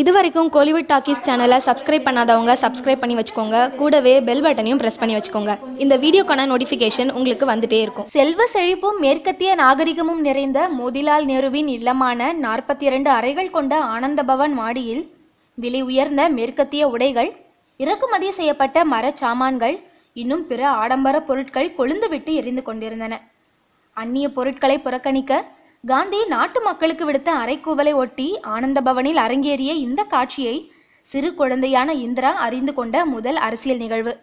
இது வரைக்கும் கோலிவுட் டாக்கீஸ் சேனலை சப்ஸ்கிரைப் பண்ணாதவங்க சப்ஸ்கிரைப் பண்ணி வச்சுக்கோங்க. கூடவே பெல் பட்டனையும் ப்ரெஸ் பண்ணி வச்சுக்கோங்க. இந்த வீடியோக்கான நோட்டிஃபிகேஷன் உங்களுக்கு வந்துட்டே இருக்கும். செல்வ செழிப்பும் மேற்கத்திய நாகரிகமும் நிறைந்த மோதிலால் நேருவின் இல்லமான நாற்பத்தி இரண்டு அறைகள் கொண்ட ஆனந்த பவன் மாடியில் விலை உயர்ந்த மேற்கத்திய உடைகள் இறக்குமதி செய்யப்பட்ட மரச்சாமான்கள் இன்னும் பிற ஆடம்பர பொருட்கள் கொழுந்துவிட்டு எரிந்து கொண்டிருந்தன. அந்நிய பொருட்களை புறக்கணிக்க காந்தி நாட்டு மக்களுக்கு விடுத்த அறைக்கூவலை ஒட்டி ஆனந்த பவனில் அரங்கேறிய இந்த காட்சியை சிறு குழந்தையான இந்திரா அறிந்து கொண்ட முதல் அரசியல் நிகழ்வு.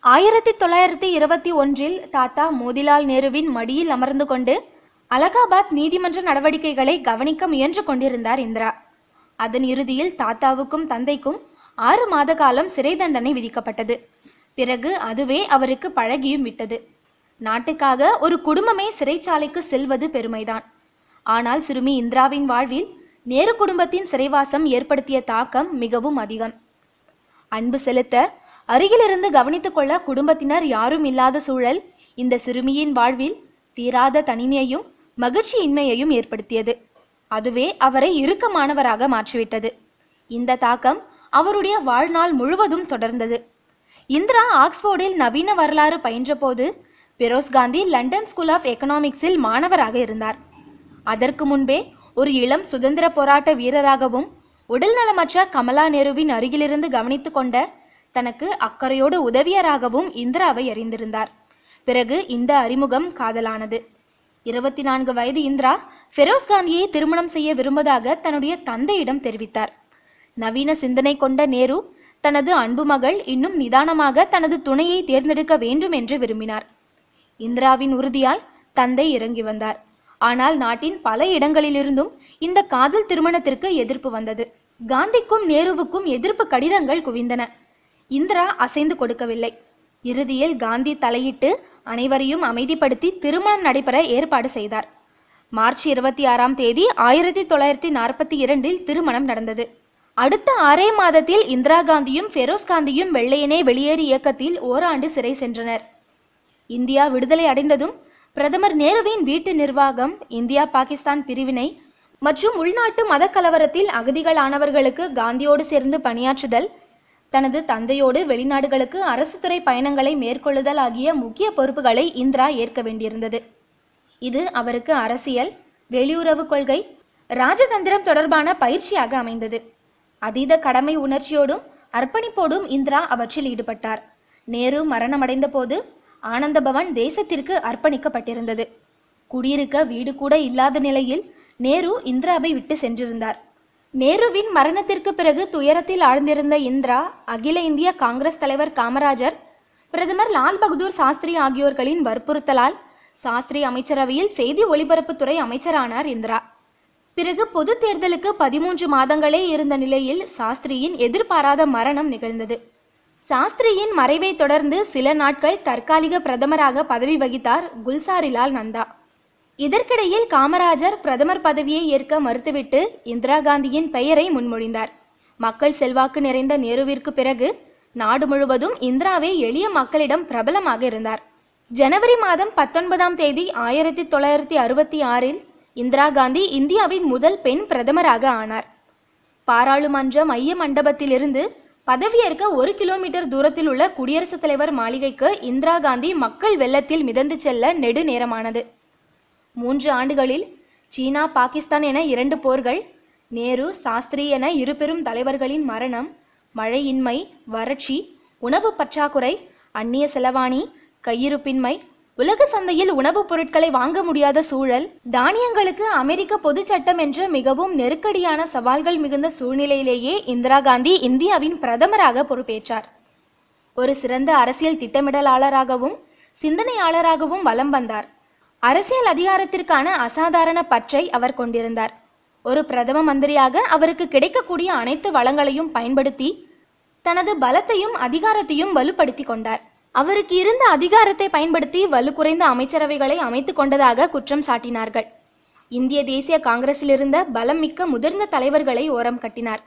ஆயிரத்தி தொள்ளாயிரத்தி இருபத்தி ஒன்றில் தாத்தா மோதிலால் நேருவின் மடியில் அமர்ந்து கொண்டு அலகாபாத் நீதிமன்ற நடவடிக்கைகளை கவனிக்க முயன்று கொண்டிருந்தார் இந்திரா. அதன் இறுதியில் தாத்தாவுக்கும் தந்தைக்கும் ஆறு மாத காலம் சிறை தண்டனை விதிக்கப்பட்டது. பிறகு அதுவே அவருக்கு பழகியும் விட்டது. நாட்டுக்காக ஒரு குடும்பமே சிறைச்சாலைக்கு செல்வது பெருமைதான். ஆனால் சிறுமி இந்திராவின் வாழ்வில் நேரு குடும்பத்தின் சிறைவாசம் ஏற்படுத்திய தாக்கம் மிகவும் அதிகம். அன்பு செலுத்த அருகிலிருந்து கவனித்துக் கொள்ள குடும்பத்தினர் யாரும் இல்லாத சூழல் இந்த சிறுமியின் வாழ்வில் தீராத தனிமையையும் மகிழ்ச்சியின்மையையும் ஏற்படுத்தியது. அதுவே அவரை இறுக்கமானவராக மாற்றிவிட்டது. இந்த தாக்கம் அவருடைய வாழ்நாள் முழுவதும் தொடர்ந்தது. இந்திரா ஆக்ஸ்போர்டில் நவீன வரலாறு பயின்றபோது Feroze Gandhi London school of எக்கனாமிக்ஸில் மாணவராக இருந்தார். அதற்கு முன்பே ஒரு இளம் சுதந்திர போராட்ட வீரராகவும் உடல்நலமற்ற கமலா நேருவின் அருகிலிருந்து கவனித்து கொண்ட தனக்கு அக்கறையோடு உதவியராகவும் இந்திராவை அறிந்திருந்தார். பிறகு இந்த அறிமுகம் காதலானது. இருபத்தி நான்கு வயது இந்திரா ஃபெரோஸ் காந்தியை திருமணம் செய்ய விரும்புவதாக தன்னுடைய தந்தையிடம் தெரிவித்தார். நவீன சிந்தனை கொண்ட நேரு தனது அன்பு மகள் இன்னும் நிதானமாக தனது துணையை தேர்ந்தெடுக்க வேண்டும் என்று விரும்பினார். இந்திராவின் உறுதியால் தந்தை இறங்கி வந்தார். ஆனால் நாட்டின் பல இடங்களிலிருந்தும் இந்த காதல் திருமணத்திற்கு எதிர்ப்பு வந்தது. காந்திக்கும் நேருவுக்கும் எதிர்ப்பு கடிதங்கள் குவிந்தன. இந்திரா அசைந்து கொடுக்கவில்லை. இறுதியில் காந்தி தலையிட்டு அனைவரையும் அமைதிப்படுத்தி திருமணம் நடைபெற ஏற்பாடு செய்தார். மார்ச் இருபத்தி ஆறாம் தேதி ஆயிரத்தி தொள்ளாயிரத்தி நாற்பத்தி இரண்டில் திருமணம் நடந்தது. அடுத்த ஆறே மாதத்தில் இந்திரா காந்தியும் ஃபெரோஸ் காந்தியும் வெள்ளையனே வெளியேறு இயக்கத்தில் ஓராண்டு சிறை சென்றனர். இந்தியா விடுதலை அடைந்ததும் பிரதமர் நேருவின் வீட்டு நிர்வாகம் இந்தியா பாகிஸ்தான் பிரிவினை மற்றும் உள்நாட்டு மத கலவரத்தில் அகதிகளானவர்களுக்கு காந்தியோடு சேர்ந்து பணியாற்றுதல் தனது தந்தையோடு வெளிநாடுகளுக்கு அரசு துறை பயணங்களை மேற்கொள்ளுதல் ஆகிய முக்கிய பொறுப்புகளை இந்திரா ஏற்க வேண்டியிருந்தது. இது அவருக்கு அரசியல் வெளியுறவு கொள்கை ராஜதந்திரம் தொடர்பான பயிற்சியாக அமைந்தது. அதீத கடமை உணர்ச்சியோடும் அர்ப்பணிப்போடும் இந்திரா அவற்றில் ஈடுபட்டார். நேரு மரணமடைந்த போது ஆனந்தபவன் தேசத்திற்கு அர்ப்பணிக்கப்பட்டிருந்தது. குடியிருக்க வீடு கூட இல்லாத நிலையில் நேரு இந்திராவை விட்டு சென்றிருந்தார். நேருவின் மரணத்திற்கு பிறகு துயரத்தில் ஆழ்ந்திருந்த இந்திரா அகில இந்திய காங்கிரஸ் தலைவர் காமராஜர் பிரதமர் லால் பகதூர் சாஸ்திரி ஆகியோர்களின் வற்புறுத்தலால் சாஸ்திரி அமைச்சரவையில் செய்தி ஒலிபரப்புத்துறை அமைச்சரானார் இந்திரா. பிறகு பொது தேர்தலுக்கு பதிமூன்று மாதங்களே இருந்த நிலையில் சாஸ்திரியின் எதிர்பாராத மரணம் நிகழ்ந்தது. சாஸ்திரியின் மறைவை தொடர்ந்து சில நாட்கள் தற்காலிக பிரதமராக பதவி வகித்தார் குல்சாரிலால் நந்தா. இதற்கிடையில் காமராஜர் பிரதமர் பதவியை ஏற்க மறுத்துவிட்டு இந்திரா காந்தியின் பெயரை முன்மொழிந்தார். மக்கள் செல்வாக்கு நிறைந்த நேருவிற்கு பிறகு நாடு முழுவதும் இந்திராவே எளிய மக்களிடம் பிரபலமாக இருந்தார். ஜனவரி மாதம் பத்தொன்பதாம் தேதி ஆயிரத்தி தொள்ளாயிரத்தி அறுபத்தி ஆறில் இந்திரா காந்தி இந்தியாவின் முதல் பெண் பிரதமராக ஆனார். பாராளுமன்ற மைய மண்டபத்திலிருந்து பதவியேற்க ஒரு கிலோமீட்டர் தூரத்தில் உள்ள குடியரசுத் தலைவர் மாளிகைக்கு இந்திரா காந்தி மக்கள் வெள்ளத்தில் மிதந்து செல்ல நெடு நேரமானது மூன்று ஆண்டுகளில் சீனா பாகிஸ்தான் என இரண்டு போர்கள் நேரு சாஸ்திரி என இரு பெரும் தலைவர்களின் மரணம் மழையின்மை வறட்சி உணவு பற்றாக்குறை அந்நிய செலவாணி கையிருப்பின்மை உலக சந்தையில் உணவுப் பொருட்களை வாங்க முடியாத சூழல் தானியங்களுக்கு அமெரிக்க பொதுச் சட்டம் என்ற மிகவும் நெருக்கடியான சவால்கள் மிகுந்த சூழ்நிலையிலேயே இந்திரா காந்தி இந்தியாவின் பிரதமராக பொறுப்பேற்றார். ஒரு சிறந்த அரசியல் திட்டமிடலாளராகவும் சிந்தனையாளராகவும் வலம் வந்தார். அரசியல் அதிகாரத்திற்கான அசாதாரண பற்றை அவர் கொண்டிருந்தார். ஒரு பிரதம மந்திரியாக அவருக்கு கிடைக்கக்கூடிய அனைத்து வளங்களையும் பயன்படுத்தி தனது பலத்தையும் அதிகாரத்தையும் வலுப்படுத்தி கொண்டார். அவருக்கு இருந்த அதிகாரத்தை பயன்படுத்தி வலு குறைந்த அமைச்சரவைகளை அமைத்து கொண்டதாக குற்றம் சாட்டினார்கள். இந்திய தேசிய காங்கிரஸில் இருந்த பலம் மிக்க முதிர்ந்த தலைவர்களை ஓரம் கட்டினார்.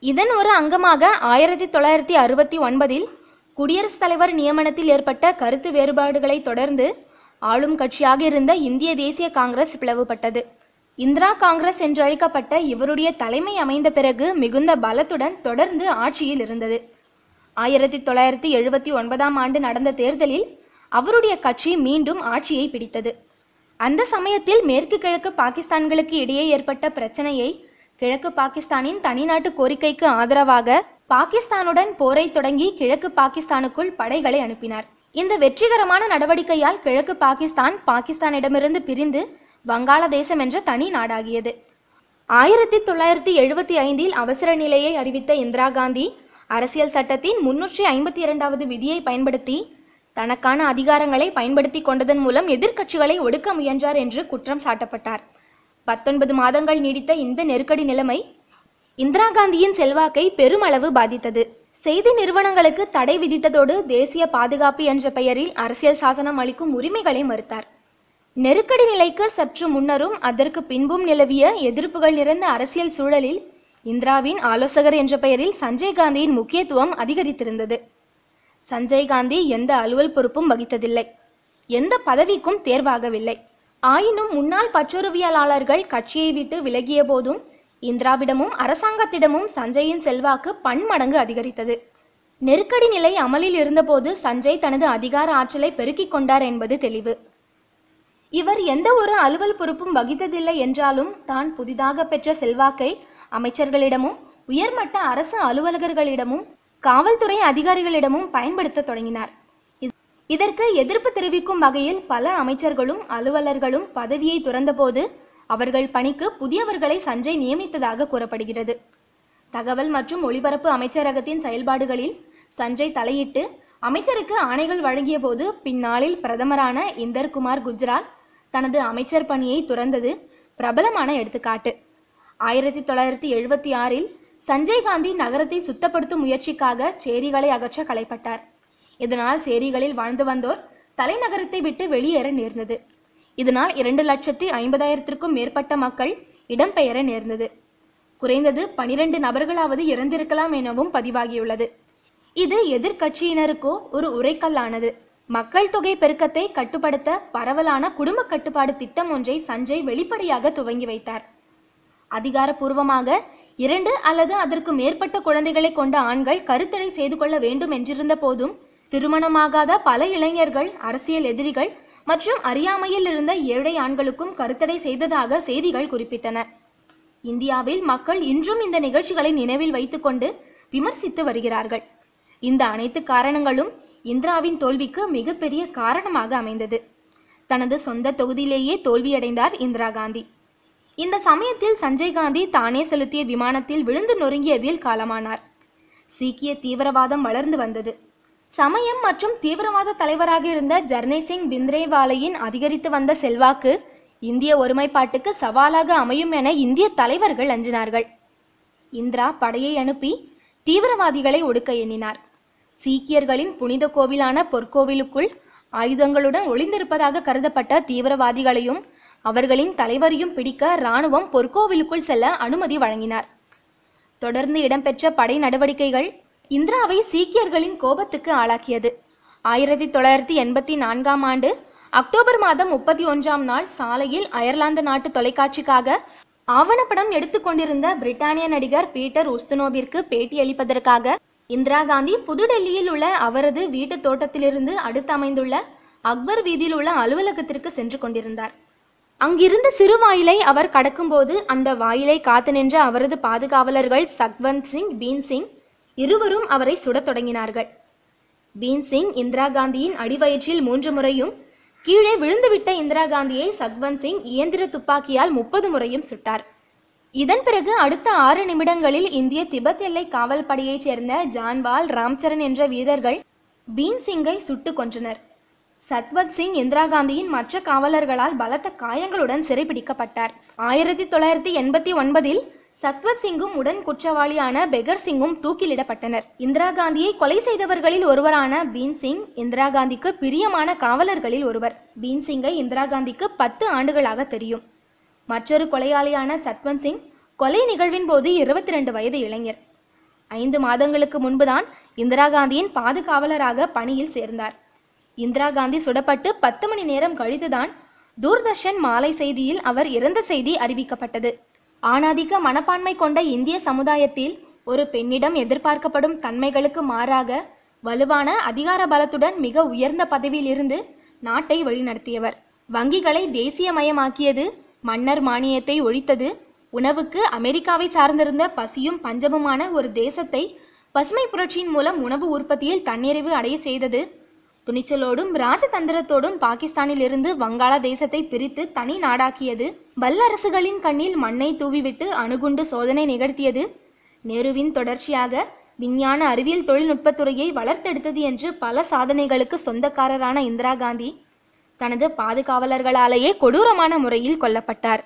இதன் ஒரு அங்கமாக ஆயிரத்தி தொள்ளாயிரத்தி அறுபத்தி ஒன்பதில் குடியரசுத் தலைவர் நியமனத்தில் ஏற்பட்ட கருத்து வேறுபாடுகளை தொடர்ந்து ஆளும் கட்சியாக இருந்த இந்திய தேசிய காங்கிரஸ் பிளவுபட்டது. இந்திரா காங்கிரஸ் என்றழைக்கப்பட்ட இவருடைய தலைமை அமைந்த பிறகு மிகுந்த பலத்துடன் தொடர்ந்து ஆட்சியில் இருந்தது. ஆயிரத்தி தொள்ளாயிரத்தி எழுபத்தி ஒன்பதாம் ஆண்டு நடந்த தேர்தலில் அவருடைய கட்சி மீண்டும் ஆட்சியை பிடித்தது. அந்த சமயத்தில் மேற்கு கிழக்கு பாகிஸ்தான்களுக்கு இடையே ஏற்பட்ட பிரச்சனையை கிழக்கு பாகிஸ்தானின் தனிநாட்டு கோரிக்கைக்கு ஆதரவாக பாகிஸ்தானுடன் போரை தொடங்கி கிழக்கு பாகிஸ்தானுக்குள் படைகளை அனுப்பினார். இந்த வெற்றிகரமான நடவடிக்கையால் கிழக்கு பாகிஸ்தான் பாகிஸ்தானிடமிருந்து பிரிந்து வங்காளதேசம் என்ற தனி நாடாகியது. ஆயிரத்தி தொள்ளாயிரத்தி எழுபத்தி ஐந்தில் அவசர நிலையை அறிவித்த இந்திரா காந்தி அரசியல் சட்டத்தின் முன்னூற்றி ஐம்பத்தி இரண்டாவது விதியை பயன்படுத்தி தனக்கான அதிகாரங்களை பயன்படுத்தி கொண்டதன் மூலம் எதிர்க்கட்சிகளை ஒடுக்க முயன்றார் என்று குற்றம் சாட்டப்பட்டார். பத்தொன்பது மாதங்கள் நீடித்த இந்த நெருக்கடி நிலைமை இந்திரா காந்தியின் செல்வாக்கை பெருமளவு பாதித்தது. செய்தி நிறுவனங்களுக்கு தடை விதித்ததோடு தேசிய பாதுகாப்பு என்ற பெயரில் அரசியல் சாசனம் அளிக்கும் உரிமைகளை மறுத்தார். நெருக்கடி நிலைக்கு சற்று முன்னரும் அதற்கு பின்பும் நிலவிய எதிர்ப்புகள் நிறைந்த அரசியல் சூழலில் இந்திராவின் ஆலோசகர் என்ற பெயரில் சஞ்சய் காந்தியின் முக்கியத்துவம் அதிகரித்திருந்தது. சஞ்சய் காந்தி எந்த அலுவல் பொறுப்பும் வகித்ததில்லை. எந்த பதவிக்கும் தேர்வாகவில்லை. ஆயினும் முன்னாள் பற்றுறுவியலாளர்கள் கட்சியை விட்டு விலகிய போதும் இந்திராவிடமும் அரசாங்கத்திடமும் சஞ்சயின் செல்வாக்கு பன்மடங்கு அதிகரித்தது. நெருக்கடி நிலை அமலில் இருந்தபோது சஞ்சய் தனது அதிகார ஆற்றலை பெருக்கிக் கொண்டார் என்பது தெளிவு. இவர் எந்த ஒரு அலுவல் பொறுப்பும் வகித்ததில்லை என்றாலும் தான் புதிதாக பெற்ற செல்வாக்கை அமைச்சர்களிடமும் உயர்மட்ட அரசு அலுவலகர்களிடமும் காவல்துறை அதிகாரிகளிடமும் பயன்படுத்த தொடங்கினார். இதற்கு எதிர்ப்பு தெரிவிக்கும் வகையில் பல அமைச்சர்களும் அலுவலர்களும் பதவியை துறந்தபோது அவர்கள் பணிக்கு புதியவர்களை சஞ்சய் நியமித்ததாக கூறப்படுகிறது. தகவல் மற்றும் ஒளிபரப்பு அமைச்சரகத்தின் செயல்பாடுகளில் சஞ்சய் தலையிட்டு அமைச்சருக்கு ஆணைகள் வழங்கிய போது பின்னாளில் பிரதமரான இந்தர் குமார் குஜ்ரால் தனது அமைச்சர் பணியை துறந்தது பிரபலமான எடுத்துக்காட்டு. ஆயிரத்தி தொள்ளாயிரத்தி எழுபத்தி ஆறில் சஞ்சய் காந்தி நகரத்தை சுத்தப்படுத்தும் முயற்சிக்காக சேரிகளை அகற்ற களைப்பட்டார். இதனால் சேரிகளில் வாழ்ந்து வந்தோர் தலைநகரத்தை விட்டு வெளியேற நேர்ந்தது. இதனால் இரண்டு லட்சத்தி ஐம்பதாயிரத்திற்கும் மேற்பட்ட மக்கள் இடம்பெயர நேர்ந்தது. குறைந்தது பனிரெண்டு நபர்களாவது இறந்திருக்கலாம் எனவும் பதிவாகியுள்ளது. இது எதிர்க்கட்சியினருக்கோ ஒரு உரைக்கல்லானது. மக்கள் தொகை பெருக்கத்தை கட்டுப்படுத்த பரவலான குடும்ப கட்டுப்பாடு திட்டம் ஒன்றை சஞ்சய் வெளிப்படையாக துவங்கி வைத்தார். அதிகாரப்பூர்வமாக இரண்டு அல்லது அதற்கு மேற்பட்ட குழந்தைகளை கொண்ட ஆண்கள் கருத்தடை செய்து கொள்ள வேண்டும் என்றிருந்த போதும் திருமணமாகாத பல இளைஞர்கள் அரசியல் எதிரிகள் மற்றும் அறியாமையில் இருந்த ஏழை ஆண்களுக்கும் கருத்தடை செய்ததாக செய்திகள் குறிப்பிட்டன. இந்தியாவில் மக்கள் இன்றும் இந்த நிகழ்ச்சிகளை நினைவில் வைத்துக்கொண்டு விமர்சித்து வருகிறார்கள். இந்த அனைத்து காரணங்களும் இந்திராவின் தோல்விக்கு மிகப்பெரிய காரணமாக அமைந்தது. தனது சொந்த தொகுதியிலேயே தோல்வியடைந்தார் இந்திரா காந்தி. இந்த சமயத்தில் சஞ்சய் காந்தி தானே செலுத்திய விமானத்தில் விழுந்து நொறுங்கியதில் காலமானார். சீக்கிய தீவிரவாதம் வளர்ந்து வந்தது. சமயம் மற்றும் தீவிரவாத தலைவராக இருந்த ஜர்னை சிங் பிந்த்ரேவாலையின் அதிகரித்து வந்த செல்வாக்கு இந்திய ஒருமைப்பாட்டுக்கு சவாலாக அமையும் என இந்திய தலைவர்கள் அஞ்சினார்கள். இந்திரா படையை அனுப்பி தீவிரவாதிகளை ஒடுக்க எண்ணினார். சீக்கியர்களின் புனித கோவிலான பொற்கோவிலுக்குள் ஆயுதங்களுடன் ஒளிந்திருப்பதாக கருதப்பட்ட தீவிரவாதிகளையும் அவர்களின் தலைவரையும் பிடிக்க இராணுவம் பொற்கோவிலுக்குள் செல்ல அனுமதி வழங்கினார். தொடர்ந்து இடம்பெற்ற படை நடவடிக்கைகள் இந்திராவை சீக்கியர்களின் கோபத்துக்கு ஆளாக்கியது. ஆயிரத்தி தொள்ளாயிரத்தி எண்பத்தி நான்காம் ஆண்டு அக்டோபர் மாதம் முப்பத்தி ஒன்றாம் நாள் சாலையில் அயர்லாந்து நாட்டு தொலைக்காட்சிக்காக ஆவணப்படம் எடுத்துக்கொண்டிருந்த பிரிட்டானிய நடிகர் பீட்டர் உஸ்துனோவிற்கு பேட்டியளிப்பதற்காக இந்திரா காந்தி புதுடெல்லியில் உள்ள அவரது வீட்டு தோட்டத்திலிருந்து அடுத்து அமைந்துள்ள அக்பர் வீதியில் உள்ள அலுவலகத்திற்கு சென்று கொண்டிருந்தார். அங்கிருந்த சிறு வாயிலை அவர் கடக்கும்போது அந்த வாயிலை காத்து நின்ற அவரது பாதுகாவலர்கள் சக்வந்த் சிங் பீன் சிங் இருவரும் அவரை சுடத் தொடங்கினார்கள். பீன் சிங் இந்திரா காந்தியின் அடிவயிற்றில் மூன்று முறையும் கீழே விழுந்துவிட்ட இந்திரா காந்தியை சக்வந்த் சிங் இயந்திர துப்பாக்கியால் முப்பது முறையும் சுட்டார். இதன் பிறகு அடுத்த ஆறு நிமிடங்களில் இந்திய திபெத் எல்லை காவல் படையைச் சேர்ந்த ஜான்வால் ராம்சரண் என்ற வீரர்கள் பீன் சிங்கை சுட்டுக் கொன்றனர். சத்வத் சிங் இந்திரா காந்தியின் மற்ற காவலர்களால் பலத்த காயங்களுடன் சிறைபிடிக்கப்பட்டார். ஆயிரத்தி தொள்ளாயிரத்தி எண்பத்தி ஒன்பதில் சத்வத் சிங்கும் உடன் குற்றவாளியான பெகர் சிங்கும் தூக்கிலிடப்பட்டனர். இந்திரா காந்தியை கொலை செய்தவர்களில் ஒருவரான பீன் சிங் இந்திரா காந்திக்கு பிரியமான காவலர்களில் ஒருவர். பீன் சிங்கை இந்திரா காந்திக்கு பத்து ஆண்டுகளாக தெரியும். மற்றொரு கொலையாளியான சத்வந்த் சிங் கொலை நிகழ்வின் போது இருபத்தி ரெண்டு வயது இளைஞர். ஐந்து மாதங்களுக்கு முன்புதான் இந்திரா காந்தியின் பாதுகாவலராக பணியில் சேர்ந்தார். இந்திரா காந்தி சுடப்பட்டு பத்து மணி நேரம் கழித்துதான் தூர்தர்ஷன் மாலை செய்தியில் அவர் இறந்த செய்தி அறிவிக்கப்பட்டது. ஆணாதிக்க மனப்பான்மை கொண்ட இந்திய சமுதாயத்தில் ஒரு பெண்ணிடம் எதிர்பார்க்கப்படும் தன்மைகளுக்கு மாறாக வலுவான அதிகார பலத்துடன் மிக உயர்ந்த பதவியில் இருந்து நாட்டை வழிநடத்தியவர். வங்கிகளை தேசியமயமாக்கியது மன்னர் மானியத்தை ஒழித்தது. உணவுக்கு அமெரிக்காவை சார்ந்திருந்த பசியும் பஞ்சமுமான ஒரு தேசத்தை பசுமை புரட்சியின் மூலம் உணவு உற்பத்தியில் தன்னிறைவு அடைய செய்தது. துணிச்சலோடும் ராஜதந்திரத்தோடும் பாகிஸ்தானிலிருந்து வங்காள தேசத்தை பிரித்து தனி நாடாக்கியது. வல்லரசுகளின் கண்ணில் மண்ணை தூவிவிட்டு அணுகுண்டு சோதனை நிகழ்த்தியது. நேருவின் தொடர்ச்சியாக விஞ்ஞான அறிவியல் தொழில்நுட்பத்துறையை வளர்த்தெடுத்தது என்று பல சாதனைகளுக்கு சொந்தக்காரரான இந்திரா காந்தி தனது பாதுகாவலர்களாலேயே கொடூரமான முறையில் கொல்லப்பட்டார்.